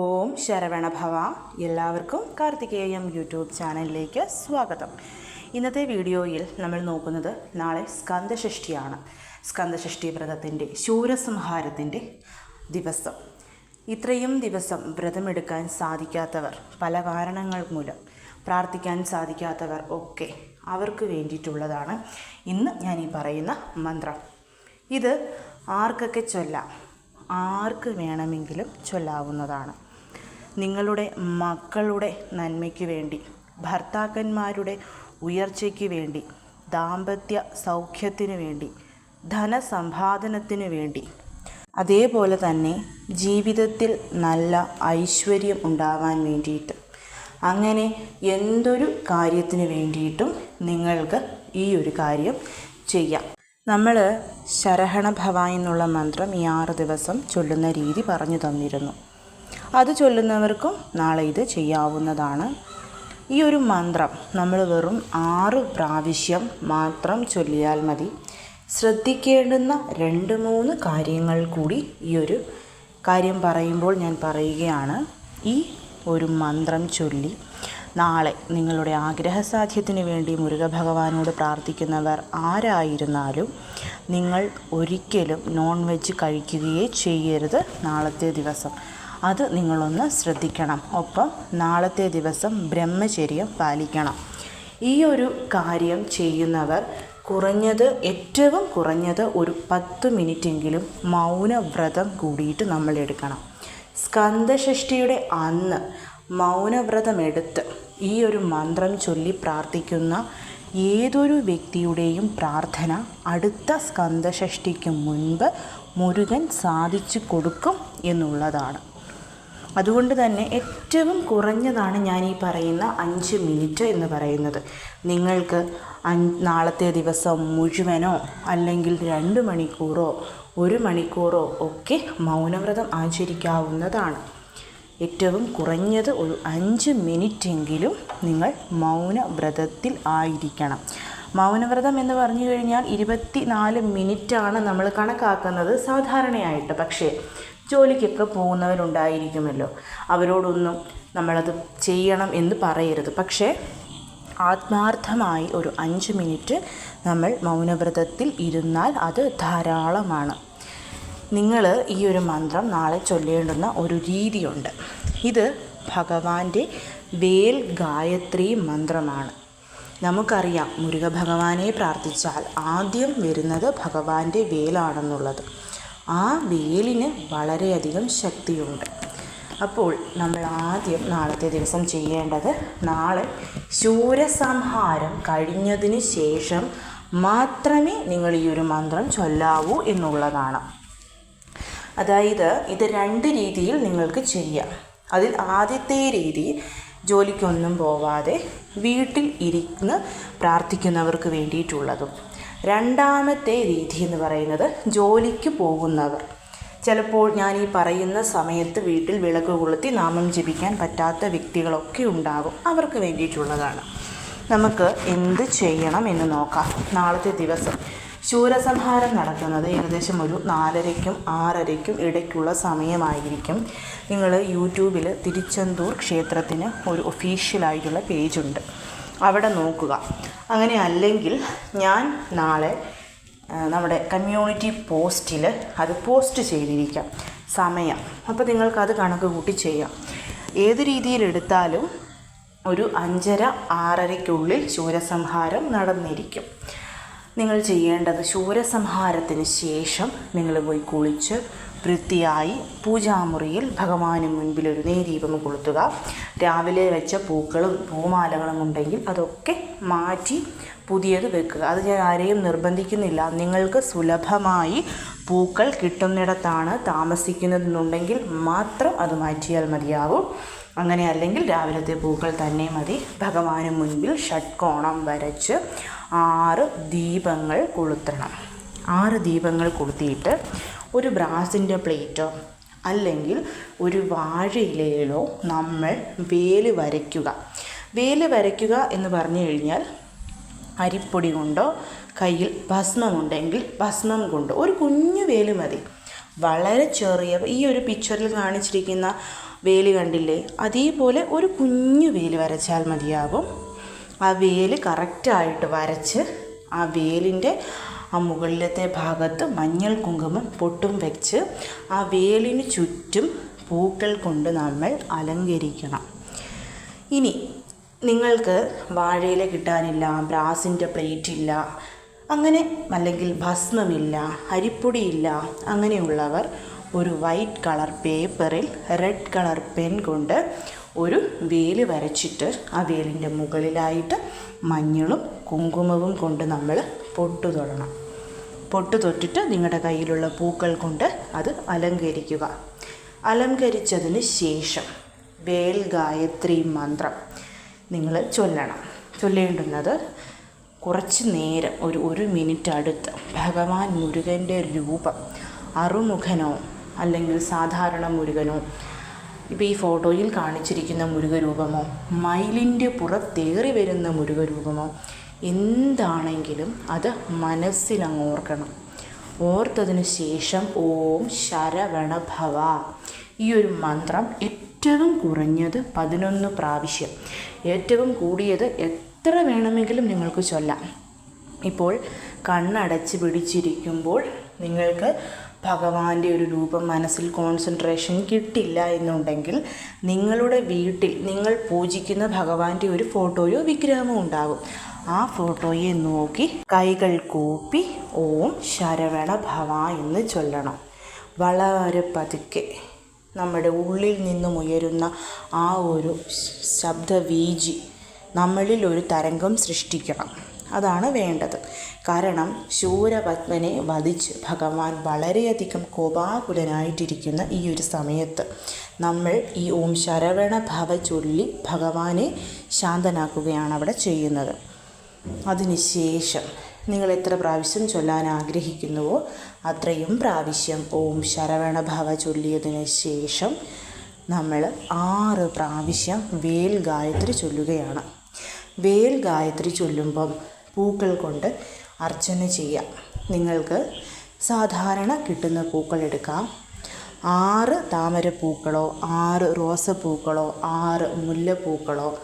ഓം ശരവണഭവ. എല്ലാവർക്കും കാർത്തികേയം യൂട്യൂബ് ചാനലിലേക്ക് സ്വാഗതം. ഇന്നത്തെ വീഡിയോയിൽ നമ്മൾ നോക്കുന്നത് നാളെ സ്കന്ദഷഷ്ഠിയാണ് സ്കന്ദഷഷ്ഠി വ്രതത്തിന്റെ ശൂരസംഹാരത്തിന്റെ ദിവസം. ഇത്രയും ദിവസം വ്രതമെടുക്കാൻ സാധിക്കാത്തവർ പല കാരണങ്ങൾ മൂലം പ്രാർത്ഥിക്കാൻ സാധിക്കാത്തവർ ഒക്കെ അവർക്ക് വേണ്ടിയിട്ടുള്ളതാണ് ഇന്ന് ഞാൻ ഈ പറയുന്ന മന്ത്രം. ഇത് ആർക്കൊക്കെ ചൊല്ലാം ആർക്ക് വേണമെങ്കിലും ചൊല്ലാവുന്നതാണ്. നിങ്ങളുടെ മക്കളുടെ നന്മയ്ക്ക് വേണ്ടി ഭർത്താക്കന്മാരുടെ ഉയർച്ചയ്ക്ക് വേണ്ടി ദാമ്പത്യ സൗഖ്യത്തിന് വേണ്ടി ധനസമ്പാദനത്തിന് വേണ്ടി. അതേപോലെ തന്നെ ജീവിതത്തിൽ നല്ല ഐശ്വര്യം ഉണ്ടാവാൻ വേണ്ടിയിട്ട് അങ്ങനെ എന്തൊരു കാര്യത്തിന് വേണ്ടിയിട്ടും നിങ്ങൾക്ക് ഈ ഒരു കാര്യം ചെയ്യാം. നമ്മൾ ശരഹണ ഭവ എന്നുള്ള മന്ത്രം ഈ ആറ് ദിവസം ചൊല്ലുന്ന രീതി പറഞ്ഞു തന്നിരുന്നു. അത് ചൊല്ലുന്നവർക്കും നാളെ ഇത് ചെയ്യാവുന്നതാണ്. ഈ ഒരു മന്ത്രം നമ്മൾ വെറും ആറ് പ്രാവശ്യം മാത്രം ചൊല്ലിയാൽ മതി. ശ്രദ്ധിക്കേണ്ടുന്ന രണ്ട് മൂന്ന് കാര്യങ്ങൾ കൂടി ഈ ഒരു കാര്യം പറയുമ്പോൾ ഞാൻ പറയുകയാണ്. ഈ ഒരു മന്ത്രം ചൊല്ലി നാളെ നിങ്ങളുടെ ആഗ്രഹസാധ്യത്തിന് വേണ്ടി മുരുക ഭഗവാനോട് പ്രാർത്ഥിക്കുന്നവർ ആരായിരുന്നാലും നിങ്ങൾ ഒരിക്കലും നോൺ വെജ് കഴിക്കുകയേ ചെയ്യരുത് നാളത്തെ ദിവസം. അത് നിങ്ങളൊന്ന് ശ്രദ്ധിക്കണം. ഒപ്പം നാളത്തെ ദിവസം ബ്രഹ്മചര്യം പാലിക്കണം. ഈ ഒരു കാര്യം ചെയ്യുന്നവർ കുറഞ്ഞത് ഏറ്റവും കുറഞ്ഞത് ഒരു പത്ത് മിനിറ്റെങ്കിലും മൗനവ്രതം കൂടിയിട്ട് നമ്മൾ എടുക്കണം. സ്കന്ദഷഷ്ഠിയുടെ അന്ന് മൗനവ്രതമെടുത്ത് ഈ ഒരു മന്ത്രം ചൊല്ലി പ്രാർത്ഥിക്കുന്ന ഏതൊരു വ്യക്തിയുടെയും പ്രാർത്ഥന അടുത്ത സ്കന്ദഷഷ്ഠിക്ക് മുൻപ് മുരുകൻ സാധിച്ചു കൊടുക്കും എന്നുള്ളതാണ്. അതുകൊണ്ട് തന്നെ ഏറ്റവും കുറഞ്ഞതാണ് ഞാൻ ഈ പറയുന്ന അഞ്ച് മിനിറ്റ് എന്ന് പറയുന്നത്. നിങ്ങൾക്ക് നാളത്തെ ദിവസം മുഴുവനോ അല്ലെങ്കിൽ രണ്ട് മണിക്കൂറോ ഒരു മണിക്കൂറോ ഒക്കെ മൗനവ്രതം ആചരിക്കാവുന്നതാണ്. ഏറ്റവും കുറഞ്ഞത് ഒരു അഞ്ച് മിനിറ്റെങ്കിലും നിങ്ങൾ മൗനവ്രതത്തിൽ ആയിരിക്കണം. മൗനവ്രതം എന്ന് പറഞ്ഞു കഴിഞ്ഞാൽ ഇരുപത്തി നാല് മിനിറ്റാണ് നമ്മൾ കണക്കാക്കുന്നത് സാധാരണയായിട്ട്. പക്ഷേ ജോലിക്കൊക്കെ പോകുന്നവരുണ്ടായിരിക്കുമല്ലോ. അവരോടൊന്നും നമ്മളത് ചെയ്യണം എന്ന് പറയരുത്. പക്ഷേ ആത്മാർത്ഥമായി ഒരു അഞ്ച് മിനിറ്റ് നമ്മൾ മൗനവ്രതത്തിൽ ഇരുന്നാൽ അത് ധാരാളമാണ്. നിങ്ങൾ ഈ ഒരു മന്ത്രം നാളെ ചൊല്ലേണ്ടുന്ന ഒരു രീതിയുണ്ട്. ഇത് ഭഗവാന്റെ വേൽ ഗായത്രി മന്ത്രമാണ്. നമുക്കറിയാം മുരുക ഭഗവാനെ പ്രാർത്ഥിച്ചാൽ ആദ്യം വരുന്നത് ഭഗവാന്റെ വേലാണെന്നുള്ളത്. ആ വേലിന് വളരെയധികം ശക്തിയുണ്ട്. അപ്പോൾ നമ്മൾ ആദ്യം നാളത്തെ ദിവസം ചെയ്യേണ്ടത് നാളെ ശൂരസംഹാരം കഴിഞ്ഞതിന് ശേഷം മാത്രമേ നിങ്ങൾ ഈ ഒരു മന്ത്രം ചൊല്ലാവൂ എന്നുള്ളതാണ്. അതായത് ഇത് രണ്ട് രീതിയിൽ നിങ്ങൾക്ക് ചെയ്യാം. അതിൽ ആദ്യത്തെ രീതി ജോലിക്കൊന്നും പോവാതെ വീട്ടിൽ ഇരുന്ന് പ്രാർത്ഥിക്കുന്നവർക്ക് വേണ്ടിയിട്ടുള്ളതും. രണ്ടാമത്തെ രീതി എന്ന് പറയുന്നത് ജോലിക്ക് പോകുന്നവർ. ചിലപ്പോൾ ഞാൻ ഈ പറയുന്ന സമയത്ത് വീട്ടിൽ വിളക്ക് കൊളുത്തി നാമം ജപിക്കാൻ പറ്റാത്ത വ്യക്തികളൊക്കെ ഉണ്ടാകും. അവർക്ക് വേണ്ടിയിട്ടുള്ളതാണ്. നമുക്ക് എന്ത് ചെയ്യണം എന്ന് നോക്കാം. നാളത്തെ ദിവസം. ശൂരസംഹാരം നടക്കുന്നത് ഏകദേശം ഒരു നാലരയ്ക്കും ആറരയ്ക്കും ഇടയ്ക്കുള്ള സമയമായിരിക്കും. നിങ്ങൾ യൂട്യൂബിൽ തിരുച്ചെന്തൂർ ക്ഷേത്രത്തിന് ഒരു ഒഫീഷ്യലായിട്ടുള്ള പേജുണ്ട്. അവിടെ നോക്കുക. അങ്ങനെ അല്ലെങ്കിൽ ഞാൻ നാളെ നമ്മുടെ കമ്മ്യൂണിറ്റി പോസ്റ്റിൽ അത് പോസ്റ്റ് ചെയ്തിരിക്കാം. സമയം. അപ്പോൾ നിങ്ങൾക്കത് കണക്ക് കൂട്ടി ചെയ്യാം. ഏത് രീതിയിലെടുത്താലും ഒരു അഞ്ചര ആറരയ്ക്കുള്ളിൽ ശൂരസംഹാരം നടന്നിരിക്കും. നിങ്ങൾ ചെയ്യേണ്ടത് ശൂരസംഹാരത്തിന് ശേഷം നിങ്ങൾ പോയി കുളിച്ച് വൃത്തിയായി പൂജാമുറിയിൽ ഭഗവാന് മുൻപിൽ ഒരു നേരീപം കൊളുത്തുക. രാവിലെ വെച്ച പൂക്കളും പൂമാലകളും ഉണ്ടെങ്കിൽ അതൊക്കെ മാറ്റി പുതിയത് വെക്കുക. അത് ഞാൻ ആരെയും നിർബന്ധിക്കുന്നില്ല. നിങ്ങൾക്ക് സുലഭമായി പൂക്കൾ കിട്ടുന്നിടത്താണ് താമസിക്കുന്നതെന്നുണ്ടെങ്കിൽ മാത്രം അത് മാറ്റിയാൽ മതിയാവും അങ്ങനെ അല്ലെങ്കിൽ രാവിലത്തെ പൂക്കൾ തന്നെ മതി. ഭഗവാന് മുൻപിൽ ഷഡ്കോണം വരച്ച് ആറ് ദീപങ്ങൾ കൊളുത്തണം. ആറ് ദീപങ്ങൾ കൊളുത്തിയിട്ട് ഒരു ബ്രാസിന്റെ പ്ലേറ്റോ അല്ലെങ്കിൽ ഒരു വാഴയിലയിലോ നമ്മൾ വേൽ വരയ്ക്കുക. വേൽ വരയ്ക്കുക എന്ന് പറഞ്ഞു കഴിഞ്ഞാൽ അരിപ്പൊടി കൊണ്ടോ കയ്യിൽ ഭസ്മമുണ്ടെങ്കിൽ ഭസ്മം കൊണ്ടോ ഒരു കുഞ്ഞു വേൽ മതി. വളരെ ചെറിയ ഈ ഒരു പിക്ചറിൽ കാണിച്ചിരിക്കുന്ന വേലി കണ്ടില്ലേ? അതേപോലെ ഒരു കുഞ്ഞു വേൽ വരച്ചാൽ മതിയാകും. ആ വേൽ കറക്റ്റായിട്ട് വരച്ച് ആ വേലിന്റെ ആ മുകളിലത്തെ ഭാഗത്ത് മഞ്ഞൾ കുങ്കുമം പൊട്ടും വെച്ച് ആ വേലിന് ചുറ്റും പൂക്കൾ കൊണ്ട് നമ്മൾ അലങ്കരിക്കണം. ഇനി നിങ്ങൾക്ക് വാഴയില കിട്ടാനില്ല ബ്രാസിന്റെ പ്ലേറ്റ് ഇല്ല അങ്ങനെ അല്ലെങ്കിൽ ഭസ്മമില്ല അരിപ്പൊടിയില്ല അങ്ങനെയുള്ളവർ ഒരു വൈറ്റ് കളർ പേപ്പറിൽ റെഡ് കളർ പെൻ കൊണ്ട് ഒരു വേൽ വരച്ചിട്ട് ആ വേലിന്റെ മുകളിലായിട്ട് മഞ്ഞളും കുങ്കുമവും കൊണ്ട് നമ്മൾ പൊട്ടു തൊടണം. പൊട്ടു തൊട്ടിട്ട് നിങ്ങളുടെ കയ്യിലുള്ള പൂക്കൾ കൊണ്ട് അത് അലങ്കരിക്കുക. അലങ്കരിച്ചതിന് ശേഷം വേൽ ഗായത്രി മന്ത്രം നിങ്ങൾ ചൊല്ലണം. ചൊല്ലേണ്ടുന്നത് കുറച്ച് നേരം ഒരു ഒരു മിനിറ്റ് അടുത്ത് ഭഗവാൻ മുരുകന്റെ രൂപം അറുമുഖനോ അല്ലെങ്കിൽ സാധാരണ മുരുകനോ. ഇപ്പോൾ ഈ ഫോട്ടോയിൽ കാണിച്ചിരിക്കുന്ന മുരുകരൂപമോ മയിലിന്റെ പുറത്തേറി വരുന്ന മുരുകരൂപമോ എന്താണെങ്കിലും അത് മനസ്സിലങ്ങ് ഓർക്കണം. ഓർത്തതിന് ശേഷം ഓം ശരവണ ഭവ. ഈ ഒരു മന്ത്രം ഏറ്റവും കുറഞ്ഞത് പതിനൊന്ന് പ്രാവശ്യം. ഏറ്റവും കൂടിയത് എത്ര വേണമെങ്കിലും നിങ്ങൾക്ക് ചൊല്ലാം. ഇപ്പോൾ കണ്ണടച്ച് പിടിച്ചിരിക്കുമ്പോൾ നിങ്ങൾക്ക് ഭഗവാന്റെ ഒരു രൂപം മനസ്സിൽ കോൺസെൻട്രേഷൻ കിട്ടില്ല എന്നുണ്ടെങ്കിൽ നിങ്ങളുടെ വീട്ടിൽ നിങ്ങൾ പൂജിക്കുന്ന ഭഗവാന്റെ ഒരു ഫോട്ടോയോ വിഗ്രഹമോ ഉണ്ടാകും. ആ ഫോട്ടോയെ നോക്കി കൈകൾ കൂപ്പി ഓം ശരവണ ഭവ എന്ന് ചൊല്ലണം. വളരെ പതുക്കെ നമ്മുടെ ഉള്ളിൽ നിന്നും ഉയരുന്ന ആ ഒരു ശബ്ദവീജി നമ്മളിൽ ഒരു തരംഗം സൃഷ്ടിക്കണം. അതാണ് വേണ്ടത്. കാരണം ശൂരപത്മനെ വധിച്ച് ഭഗവാൻ വളരെയധികം കോപാകുലനായിട്ടിരിക്കുന്ന ഈ ഒരു സമയത്ത് നമ്മൾ ഈ ഓം ശരവണ ഭവ ചൊല്ലി ഭഗവാനെ ശാന്തനാക്കുകയാണ് അവിടെ ചെയ്യുന്നത്. അതിനുശേഷം നിങ്ങൾ എത്ര പ്രാവശ്യം ചൊല്ലാൻ ആഗ്രഹിക്കുന്നുവോ അത്രയും പ്രാവശ്യം ഓം ശരവണ ഭവ ചൊല്ലിയതിന് ശേഷം നമ്മൾ ആറ് പ്രാവശ്യം വേൽ ഗായത്രി ചൊല്ലുകയാണ്. വേൽ ഗായത്രി ചൊല്ലുമ്പം പൂക്കൾ കൊണ്ട് അർച്ചന ചെയ്യാം നിങ്ങൾക്ക് സാധാരണ കിട്ടുന്ന പൂക്കൾ എടുക്കാം. ആറ് താമരപ്പൂക്കളോ ആറ് റോസപ്പൂക്കളോ ആറ് മുല്ലപ്പൂക്കളോ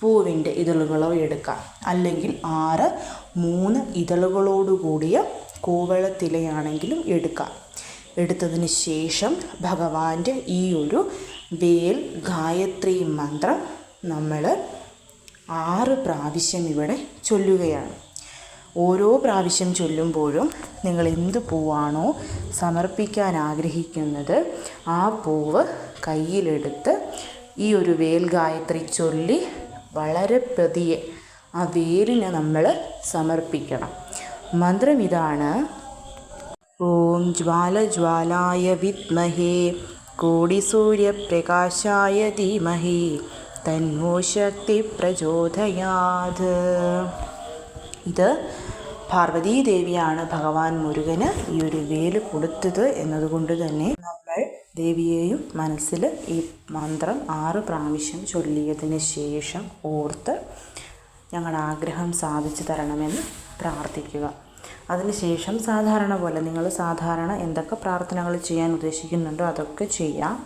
പൂവിന്റെ ഇതളുകളോ എടുക്കാം. അല്ലെങ്കിൽ ആറ് മൂന്ന് ഇതളുകളോട് കൂടിയ കൂവളത്തിലയാണെങ്കിലും എടുക്കാം. എടുത്തതിന് ശേഷം ഭഗവാന്റെ ഈ ഒരു വേൽ ഗായത്രി മന്ത്രം നമ്മൾ ആറ് പ്രാവശ്യം ഇവിടെ ചൊല്ലുകയാണ്. ഓരോ പ്രാവശ്യം ചൊല്ലുമ്പോഴും നിങ്ങൾ എന്ത് പൂവാണോ സമർപ്പിക്കാൻ ആഗ്രഹിക്കുന്നത് ആ പൂവ് കയ്യിലെടുത്ത് ഈ ഒരു വേൽ ഗായത്രി ചൊല്ലി വളരെ പ്രതിയെ ആ വേലിനെ നമ്മൾ സമർപ്പിക്കണം. മന്ത്രം ഇതാണ് ഓം ജ്വാല ജ്വാലായ വിത്മഹേ വിദ്മഹേ കോടിസൂര്യപ്രകാശായ ധീമഹി തന്മോ ശക്തി പ്രചോദയാത് ഇത് പാർവതീദേവിയാണ് ഭഗവാൻ മുരുകന് ഈ ഒരു വേൽ കൊടുത്തത് എന്നതുകൊണ്ട് തന്നെ നമ്മൾ ദേവിയെയും മനസ്സിൽ ഈ മന്ത്രം ആറ് പ്രാവശ്യം ചൊല്ലിയതിന് ശേഷം ഓർത്ത് ഞങ്ങളുടെ ആഗ്രഹം സാധിച്ചു തരണമെന്ന് പ്രാർത്ഥിക്കുക. അതിനുശേഷം സാധാരണ പോലെ നിങ്ങൾ സാധാരണ എന്തൊക്കെ പ്രാർത്ഥനകൾ ചെയ്യാൻ ഉദ്ദേശിക്കുന്നുണ്ടോ അതൊക്കെ ചെയ്യാം.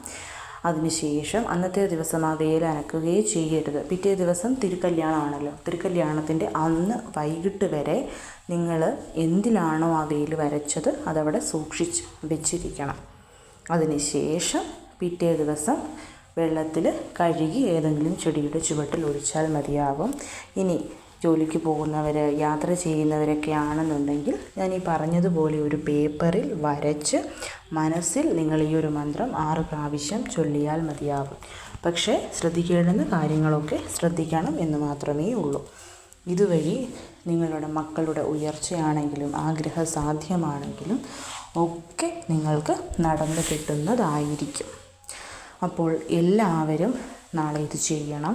അതിനുശേഷം അന്നത്തെ ദിവസം ആ വേല അനക്കുകയും ചെയ്യരുത്. പിറ്റേ ദിവസം തിരുക്കല്യാണമാണല്ലോ. തിരുക്കല്യാണത്തിന്റെ അന്ന് വൈകിട്ട് വരെ നിങ്ങൾ എന്തിലാണോ ആ വേൽ വരച്ചത് അതവിടെ സൂക്ഷിച്ച് വെച്ചിരിക്കണം. അതിനുശേഷം പിറ്റേ ദിവസം വെള്ളത്തിൽ കഴുകി ഏതെങ്കിലും ചെടിയുടെ ചുവട്ടിൽ ഒഴിച്ചാൽ മതിയാകും ഇനി ജോലിക്ക് പോകുന്നവർ യാത്ര ചെയ്യുന്നവരൊക്കെ ആണെന്നുണ്ടെങ്കിൽ ഞാൻ ഈ പറഞ്ഞതുപോലെ ഒരു പേപ്പറിൽ വരച്ച് മനസ്സിൽ നിങ്ങൾ ഈ ഒരു മന്ത്രം ആറ് പ്രാവശ്യം ചൊല്ലിയാൽ മതിയാകും പക്ഷേ ശ്രദ്ധിക്കേണ്ടുന്ന കാര്യങ്ങളൊക്കെ ശ്രദ്ധിക്കണം എന്ന് മാത്രമേ ഉള്ളൂ. ഇതുവഴി നിങ്ങളുടെ മക്കളുടെ ഉയർച്ചയാണെങ്കിലും ആഗ്രഹ സാധ്യമാണെങ്കിലും ഒക്കെ നിങ്ങൾക്ക് നടന്നു കിട്ടുന്നതായിരിക്കും. അപ്പോൾ എല്ലാവരും നാളെ ഇത് ചെയ്യണം.